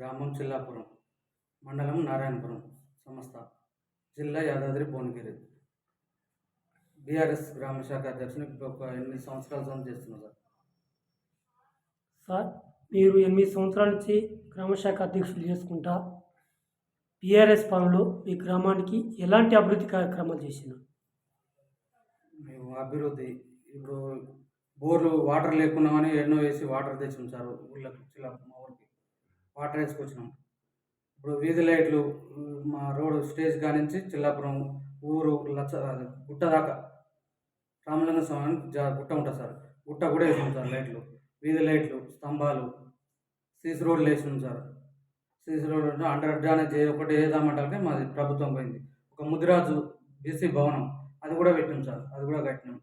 గ్రామం చిల్లాపురం మండలం నారాయణపురం సంస్థ జిల్లా యాదాద్రి భువనగిరి. బీఆర్ఎస్ గ్రామ శాఖ అధ్యక్షుని ఒక ఎనిమిది సంవత్సరాల సంది చేస్తున్నాను సార్? సార్ మీరు ఎనిమిది సంవత్సరాల నుంచి గ్రామశాఖ అధ్యక్షులు చేసుకుంటా పిఆర్ఎస్ పనులు మీ గ్రామానికి ఎలాంటి అభివృద్ధి కార్యక్రమాలు చేసినారు మేము అభివృద్ధి ఇప్పుడు బోర్లు వాటర్ లేకున్నామని ఎన్నో వేసి వాటర్ తెచ్చాం సార్ ఊళ్ళకి మా ఊరికి. వాటర్ వేసుకొచ్చినాం ఇప్పుడు వీధి లైట్లు మా రోడ్ స్టేజ్ కానించి చిల్లాపురం ఊరు లచ్చ గుట్ట దాకా రామలింగ స్వామి జా గుట్ట ఉంటుంది సార్. గుట్ట కూడా వేసినాం సార్ లైట్లు. వీధి లైట్లు స్తంభాలు సీసీ రోడ్లు వేసినాం సార్. సీసీ రోడ్లు అండర్ డ్యానేజ్ ఒకటి వేద్దామంటే మాది ప్రభుత్వం పోయింది. ఒక ముదిరాజు బీసీ భవనం అది కూడా పెట్టినాం సార్. అది కూడా కట్టినాం.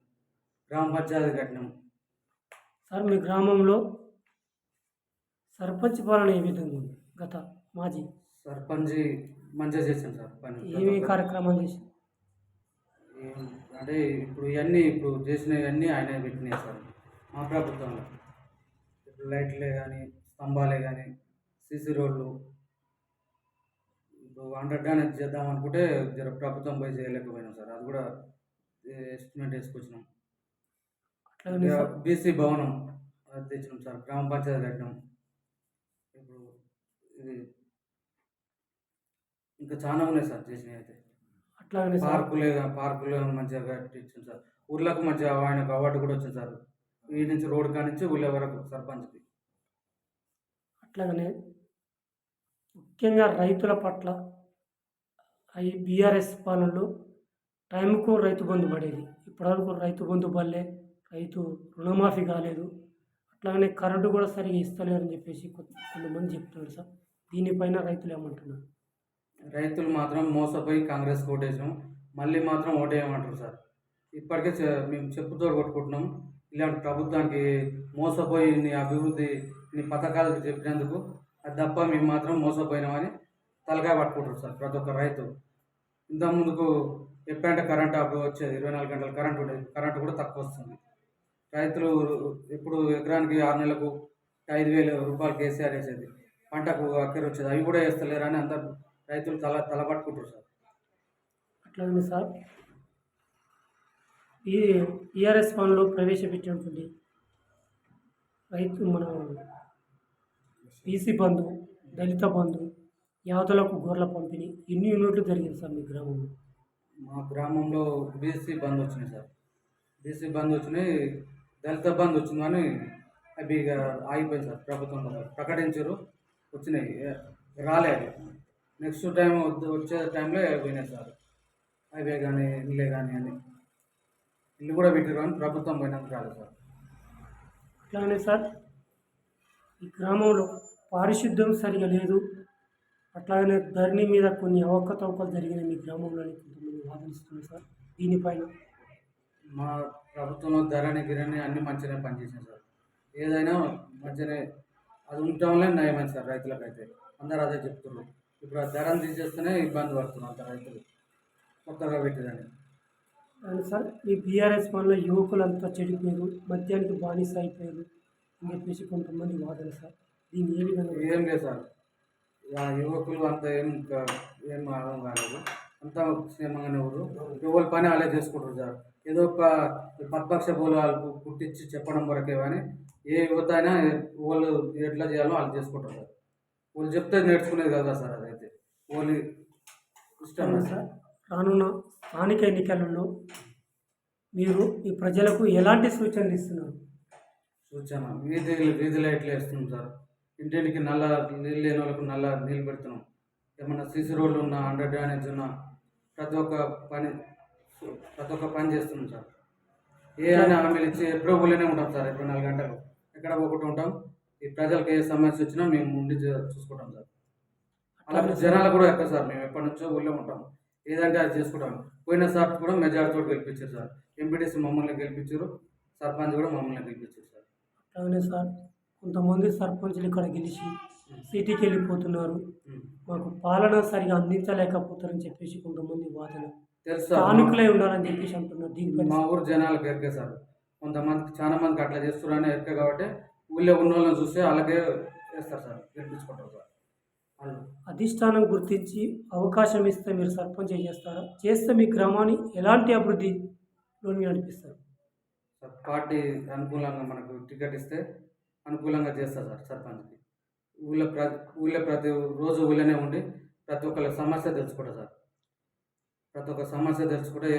గ్రామ పంచాయతీ కట్టినాం. సార్ మీ గ్రామంలో సర్పంచ్ పాలన ఏ విధంగా ఉంది? గత మాజీ సర్పంచ్ మంచిగా చేసాం సార్ పని ఏమేమి కార్యక్రమాలు చేసి ఏం- అంటే ఇప్పుడు ఇవన్నీ ఇప్పుడు చేసినవన్నీ ఆయన పెట్టినాయి సార్ మా ప్రభుత్వంలో. ఇప్పుడు లైట్లే కానీ స్తంభాలే కానీ సీసీ రోడ్లు. ఇప్పుడు అండర్ డ్యానేజ్ చేద్దాం అనుకుంటే జర ప్రభుత్వం పోయి చేయలేకపోయినాం సార్ అది కూడా ఎస్టిమేట్ వేసుకొచ్చినాం. బీసీ భవనం అది తెచ్చినాం సార్ గ్రామ పంచాయతీ కట్టినాం. ఇప్పుడు ఇది ఇంకా చాలా ఉన్నాయి సార్ చేసినవి అయితే. అట్లాగనే సార్. పార్కులే పార్కులు మంచిగా కట్టించాం సార్. ఊర్లకు మంచిగా ఆయనకు అవార్డు కూడా వచ్చింది సార్. ఈ నుంచి రోడ్డు కానించి ఊళ్ళ వరకు సర్పంచ్కి. అట్లాగనే ముఖ్యంగా రైతుల పట్ల ఈ బీఆర్ఎస్ పాలనలో టైంకు రైతు బంధు పడేది. ఇప్పటివరకు రైతు బంధు పడలే రైతు రుణమాఫీ కాలేదు. అలాగనే కరెంటు కూడా సరిగా ఇస్తలేరని చెప్పేసి కొంతమంది చెప్తున్నారు సార్. దీనిపైన రైతులు ఏమంటున్నారు? రైతులు మాత్రం మోసపోయి కాంగ్రెస్ ఓటేసాం. మళ్ళీ మాత్రం ఓటేయమంటారు సార్. ఇప్పటికే మేము చెప్పుతో కొట్టుకుంటున్నాం. ఇలాంటి ప్రభుత్వానికి మోసపోయి నీ అభివృద్ధి నీ పథకాలకు చెప్పినందుకు అది తప్ప మేము మాత్రం మోసపోయినామని తలకాయ పట్టుకుంటారు సార్ ప్రతి ఒక్క రైతు. ఇంత ముందుకు ఎప్పుడంటే కరెంట్ అప్పుడు వచ్చేది ఇరవై నాలుగు గంటలు కరెంట్ ఉండేది కరెంట్ కూడా తక్కువ వస్తుంది. రైతులు ఇప్పుడు ఎకరానికి ఆరు నెలలకు ఐదు వేల రూపాయలు కేసీఆర్ వేసేది. పంటకు అక్కర వచ్చేది. అవి కూడా వేస్తలేరని అందరు రైతులు తల తల పట్టుకుంటారు సార్. అట్లాగనే సార్. ఈ టీఆర్ఎస్ పనులు ప్రవేశపెట్టినటువంటి రైతు మన బీసీ బంధు దళిత బంధు యావతలకు గొర్రెల పంపిణీ ఎన్ని యూనిట్లు జరిగింది సార్ మీ గ్రామంలో? మా గ్రామంలో బీసీ బంద్ వచ్చినాయి సార్. బీసీ బంద్ వచ్చినాయి దళిత ఇబ్బంది వచ్చింది కానీ అవి ఇక ఆగిపోయింది సార్ ప్రభుత్వం ప్రకటించారు వచ్చినాయి. రాలేదు నెక్స్ట్ టైం వచ్చే టైంలో పోయినాయి సార్. అవే కానీ ఇల్లే కానీ అని. ఇల్లు కూడా పెట్టారు అని ప్రభుత్వం పోయినాక రాలేదు సార్. అట్లానే సార్ ఈ గ్రామంలో పారిశుద్ధ్యం సరిగా లేదు. అట్లాగనే ధరణి మీద కొన్ని అవకతవకలు జరిగినాయి మీ గ్రామంలోని కొంతమంది వాదనిస్తున్నారు సార్. దీనిపైన మా ప్రభుత్వంలో ధరని గిరని అన్ని మంచిగానే పనిచేసాయి సార్. ఏదైనా మంచిగానే అది ఉండటం వల్లే నయమైంది సార్ రైతులకైతే. అందరూ అదే చెప్తున్నారు. ఇప్పుడు ఆ ధరను తీసేస్తేనే ఇబ్బంది పడుతున్నారు అంత రైతులు. కొత్తగా పెట్టేదని. అండ్ సార్ ఈ బీఆర్ఎస్ వల్ల యువకులంతా చెడిపోయారు మద్యానికి బానిస అయిపోయారు అని చెప్పేసి కొంతమంది వాదన సార్. దీన్ని ఏ విధంగా ఏం లేదు సార్. యువకులు అంత ఏం ఏం అర్థం కాలేదు. అంతా క్షేమంగానే ఊరు ఎవరి పని వాళ్ళే చేసుకుంటారు సార్. ఏదో ఒక పత్పక్ష వాళ్ళు పుట్టించి చెప్పడం వరకే కానీ ఏ యువత అయినా వాళ్ళు ఎట్లా చేయాలో వాళ్ళు చేసుకుంటారు సార్. వాళ్ళు చెప్తే నేర్చుకునేది కదా సార్ అదైతే. వాళ్ళు ఇష్టం సార్. రానున్న స్థానిక ఎన్నికలలో మీరు ఈ ప్రజలకు ఎలాంటి సూచనలు ఇస్తున్నారు? సూచన వీధి వీధి లైట్లు వేస్తున్నాం సార్. ఇంటింటికి నల్ల నీళ్ళు లేని వాళ్ళకు నల్ల నీళ్ళు పెడుతున్నాం. ఏమన్నా సీసీ రోడ్లు ఉన్నా అండర్ డ్రైనేజ్ ఉన్నా ప్రతి ఒక్క పని ప్రతి ఒక్క పని చేస్తున్నాం సార్. ఏ అయినా హామీలు ఇచ్చి ఎప్పుడో ఊళ్ళోనే ఉంటాం సార్ ఇరవై నాలుగు గంటలు. ఎక్కడ పోకుండా ఉంటాం. ఈ ప్రజలకు ఏ సమస్య వచ్చినా మేము ఉండి చూసుకుంటాం సార్. అలా అట్లాగే జనాలు కూడా ఎక్కడ సార్ మేము ఎప్పటి నుంచో ఊళ్ళో ఉంటాం. ఏదంటే అది చేసుకుంటాం. పోయిన సార్ కూడా మెజార్టీతో గెలిపించారు సార్. ఎంపీటీసీ మమ్మల్ని గెలిపించారు. సర్పంచ్ కూడా మమ్మల్ని గెలిపించారు సార్. అట్లాగనే సార్ కొంతమంది సర్పంచులు ఇక్కడ గెలిచి సిటీకి వెళ్ళిపోతున్నారు. మాకు పాలన సరిగా అందించలేకపోతారని చెప్పేసి కొంతమంది వాదన. స్థానికులై ఉండాలని చెప్పేసి అంటున్నారు దీనిపైన మా ఊరు జనాలకు ఎరికే సార్. కొంతమందికి చాలా మందికి అట్లా చేస్తున్నారని ఎరికే కాబట్టి ఊళ్ళో ఉన్న వాళ్ళని చూస్తే అలాగే వేస్తారు సార్. గెలిపించుకుంటారు సార్. అధిష్టానం గుర్తించి అవకాశం ఇస్తే మీరు సర్పంచ్ చేస్తారా? చేస్తే మీ గ్రామాన్ని ఎలాంటి అభివృద్ధిలోని నడిపిస్తారు? సార్ పార్టీ అనుకూలంగా మనకు టికెట్ ఇస్తే అనుకూలంగా చేస్తారు సార్ సర్పంచ్కి. ఊళ్ళో ప్ర ఊళ్ళో ప్రతి రోజు ఊళ్ళోనే ఉండి ప్రతి ఒక్కరి సమస్య తెలుసుకుంటారు సార్. ప్రతి ఒక్క సమస్య తెలుసుకుంటే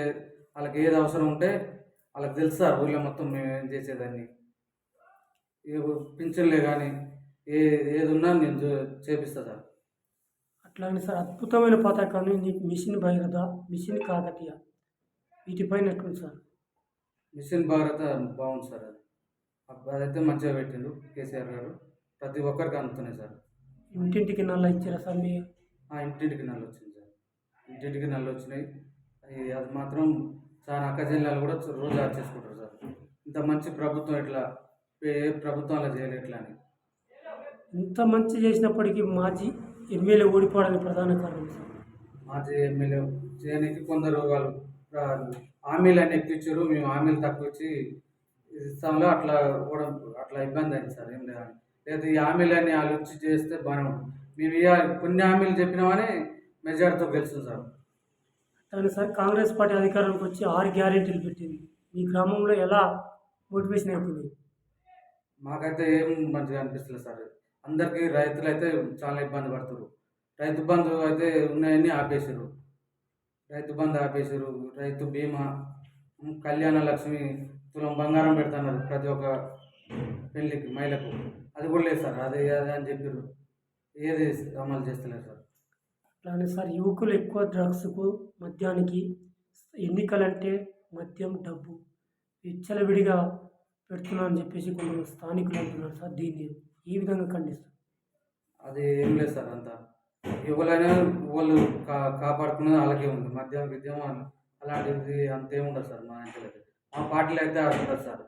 వాళ్ళకి ఏది అవసరం ఉంటే వాళ్ళకి తెలుసు సార్ ఊళ్ళో మొత్తం మేము ఏం చేసేదాన్ని. ఏ పింఛన్లే కానీ ఏ ఏది ఉన్నా నేను చేపిస్తా సార్. అట్లానే సార్ అద్భుతమైన పథకాన్ని నీకు మిషన్ భగీరథ మిషన్ కాకతీయ. వీటిపైన ఎట్లుంది సార్? మిషన్ భారత్ బాగుంది సార్ అది. అదైతే మంచిగా పెట్టిండు కేసీఆర్ గారు. ప్రతి ఒక్కరికి అందుతున్నాయి సార్. ఇంటింటికి నల్ల ఇచ్చారా సార్ మీ ఆ ఇంటింటికి నల్లు వచ్చింది సార్. ఇంటింటికి నల్లు వచ్చినాయి. అది అది మాత్రం చాలా అక్క జిల్లాలు కూడా రోజు యాడ్ చేసుకుంటారు సార్. ఇంత మంచి ప్రభుత్వం ఇట్లా ఏ ప్రభుత్వం అలా చేయలేదు ఇట్లా అని. ఇంత మంచి చేసినప్పటికీ మాజీ ఎమ్మెల్యే ఓడిపోవడానికి ప్రధాన కారణం సార్. మాజీ ఎమ్మెల్యే చేయడానికి కొందరు వాళ్ళు ఆ, హామీలు అన్ని ఎక్కువ ఇచ్చారు మేము హామీలు తక్కువ ఇచ్చి ఇస్తాంలో అట్లా కూడా అట్లా ఇబ్బంది అయింది సార్. ఏం లేదు లేదా ఈ హామీలు అన్ని వాళ్ళు ఇచ్చి చేస్తే ఉంటుంది మేము ఇక కొన్ని హామీలు చెప్పినామని మెజార్టీతో గెలుస్తుంది సార్. కానీ సార్ కాంగ్రెస్ పార్టీ అధికారంలోకి వచ్చి ఆరు గ్యారెంటీలు పెట్టింది. మీ గ్రామంలో ఎలా మోటివేషన్ అవుతుంది? మాకైతే ఏం మంచిగా అనిపిస్తలేదు సార్. అందరికీ రైతులు అయితే చాలా ఇబ్బంది పడుతున్నారు రైతు బంధు అయితే ఉన్నాయని ఆపేసారు రైతు బంధు ఆపేసారు రైతు బీమా కళ్యాణ లక్ష్మి తులం బంగారం పెడుతున్నారు ప్రతి ఒక్క పెళ్ళికి మహిళకు. అది కూడా లేదు సార్ అదే అదే అని చెప్పారు ఏది అమలు చేస్తలేదు సార్. అలానే సార్ యువకులు ఎక్కువ డ్రగ్స్కు మద్యానికి ఎన్నికలంటే మద్యం డబ్బు విచ్చలవిడిగా పెడుతున్నారని చెప్పేసి కొందరు స్థానికులు అంటున్నారు సార్ దీన్ని ఈ విధంగా ఖండిస్తారు. అది ఏం లేదు సార్ అంతా. ఎవరైనా వాళ్ళు కా కాపాడుకునేది అలాగే ఉంది. మద్యం విద్యం అలాంటిది అంతేముండదు సార్ మా ఇంట్లో మా పార్టీలో అయితే అది ఉండదు సార్.